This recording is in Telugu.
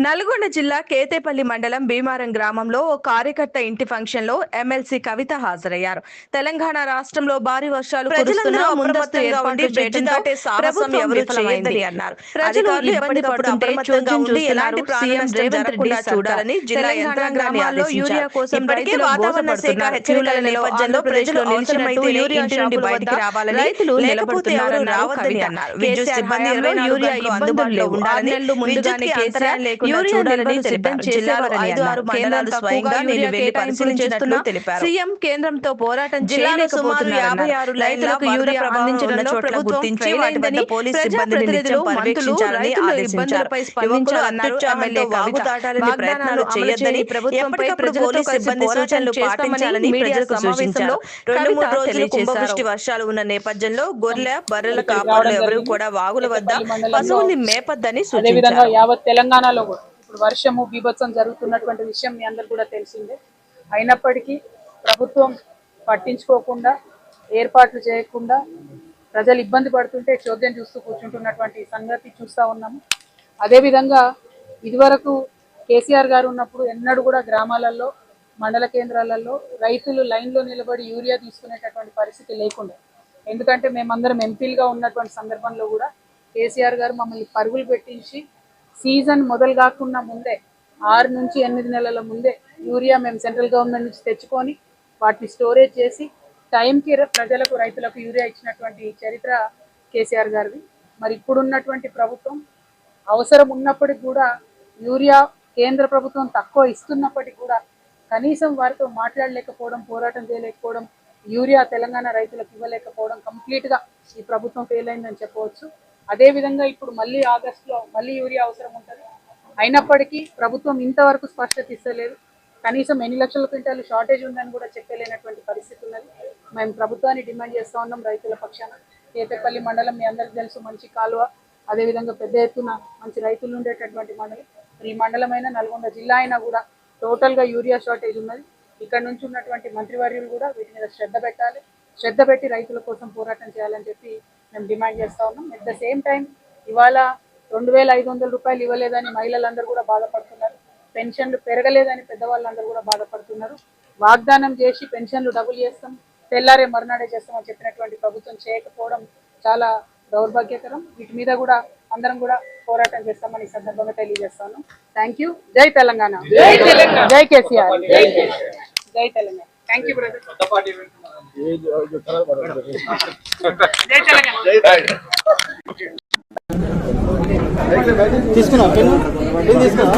నల్గొండ జిల్లా కేతేపల్లి మండలం భీమారం గ్రామంలో ఓ కార్యకర్త ఇంటి ఫంక్షన్లో ఎమ్మెల్సీ కవిత హాజరయ్యారు. తెలంగాణ రాష్ట్రంలో భారీ వర్షాలు చూడాలని జిల్లా యంత్రాంగాల్లో యూరియా కోసం వాతావరణ శాఖ హెచ్చరికల నేపథ్యంలో ప్రజలు నిలిచినట్టు యూరియా షాపుల వద్ద రైతులు అన్నారు. విద్యుత్ సిబ్బంది ఇరవై యూరియా అందుబాటులో ఉండాలని నెలలు ముందుగానే కేసీఆర్ లేకుండా సిద్ధం ఐదు ఆరు మండలాలు స్వయంగా నేను వెళ్ళి పరిశీలించినట్లు తెలిపారు. సీఎం కేంద్రంతో పోరాటం చేయలేకపోతున్నారు రైతులకు యూరియా అందించడంలో ప్రభుత్వం గుర్తించి వాటిని పోలీస్ సిబ్బందిని నిత్యం పర్యవేక్షించాలని ఆదేశించారు. స్పందించాలన్నారు ఎమ్మెల్యే వాగుదాటాలని ప్రయత్నాలు చేయొద్దని ప్రభుత్వంపై ప్రజలతో సిబ్బంది సూచనలు పాటించాలని ప్రజలకు సూచించారు. రెండు మూడు రోజులు కుంభవృష్టి వర్షాలు ఉన్న నేపథ్యంలో గొర్రెల బర్రెల కాపాడులు ఎవరు కూడా వాగుల వద్ద పశువుల్ని మేపొద్దని సూచించారు. యావత్ తెలంగాణలో కూడా ఇప్పుడు వర్షము బీభత్సం జరుగుతున్నటువంటి విషయం మీ అందరు కూడా తెలిసిందే. అయినప్పటికీ ప్రభుత్వం పట్టించుకోకుండా ఏర్పాట్లు చేయకుండా ప్రజలు ఇబ్బంది పడుతుంటే చోద్యం చూస్తూ కూర్చుంటున్నటువంటి సంగతి చూస్తూ ఉన్నాము. అదేవిధంగా ఇదివరకు కేసీఆర్ గారు ఉన్నప్పుడు ఎన్నడూ కూడా గ్రామాలలో మండల కేంద్రాలలో రైతులు లైన్లో నిలబడి యూరియా తీసుకునేటటువంటి పరిస్థితి లేకుండా. ఎందుకంటే మేమందరం ఎంపీలుగా ఉన్నటువంటి సందర్భంలో కూడా కేసీఆర్ గారు మమ్మల్ని పరుగులు పెట్టించి సీజన్ మొదలు కాకుండా ముందే ఆరు నుంచి ఎనిమిది నెలల ముందే యూరియా మేము సెంట్రల్ గవర్నమెంట్ నుంచి తెచ్చుకొని వాటిని స్టోరేజ్ చేసి టైంకి ప్రజలకు రైతులకు యూరియా ఇచ్చినటువంటి చరిత్ర కేసీఆర్ గారిది. మరి ఇప్పుడున్నటువంటి ప్రభుత్వం అవసరం ఉన్నప్పటికి కూడా యూరియా కేంద్ర ప్రభుత్వం తక్కువ ఇస్తున్నప్పటికీ కూడా కనీసం వారితో మాట్లాడలేకపోవడం పోరాటం చేయలేకపోవడం యూరియా తెలంగాణ రైతులకు ఇవ్వలేకపోవడం కంప్లీట్గా ఈ ప్రభుత్వం ఫెయిల్ అయిందని చెప్పవచ్చు. అదేవిధంగా ఇప్పుడు మళ్ళీ ఆగస్టులో మళ్ళీ యూరియా అవసరం ఉంటుంది. అయినప్పటికీ ప్రభుత్వం ఇంతవరకు స్పష్టత ఇస్తలేదు. కనీసం ఎన్ని లక్షల క్వింటాలు షార్టేజ్ ఉందని కూడా చెప్పలేనటువంటి పరిస్థితి ఉన్నది. మేము ప్రభుత్వాన్ని డిమాండ్ చేస్తూ ఉన్నాం రైతుల పక్షాన. కేతపల్లి మండలం మీ అందరికీ తెలుసు మంచి కాలువ అదేవిధంగా పెద్ద ఎత్తున మంచి రైతులు ఉండేటటువంటి మండలం. ఈ మండలమైన నల్గొండ జిల్లా అయినా కూడా టోటల్గా యూరియా షార్టేజ్ ఉన్నది. ఇక్కడ నుంచి ఉన్నటువంటి మంత్రివర్యులు కూడా వీటి మీద శ్రద్ధ పెట్టాలి. శ్రద్ధ పెట్టి రైతుల కోసం పోరాటం చేయాలని చెప్పి మేము డిమాండ్ చేస్తా ఉన్నాం. ఎట్ ద సేమ్ టైం ఇవాళ రెండు వేల ఐదు వందల రూపాయలు ఇవ్వలేదని మహిళలందరూ కూడా బాధపడుతున్నారు. పెన్షన్లు పెరగలేదని పెద్దవాళ్ళందరూ కూడా బాధపడుతున్నారు. వాగ్దానం చేసి పెన్షన్లు డబుల్ చేస్తాం. తెల్లారే మర్నాడే చేస్తామని చెప్పినటువంటి ప్రభుత్వం చేయకపోవడం చాలా దౌర్భాగ్యకరం. వీటి మీద కూడా అందరం కూడా పోరాటం చేస్తామని ఈ సందర్భంగా తెలియజేస్తాను. థ్యాంక్ యూ జై తెలంగాణ. జై కేసీఆర్. జై తెలంగాణ. థ్యాంక్ యూ బ్రదర్ తీసుకున్నా పెన్ను పెన్ తీసుకున్నా?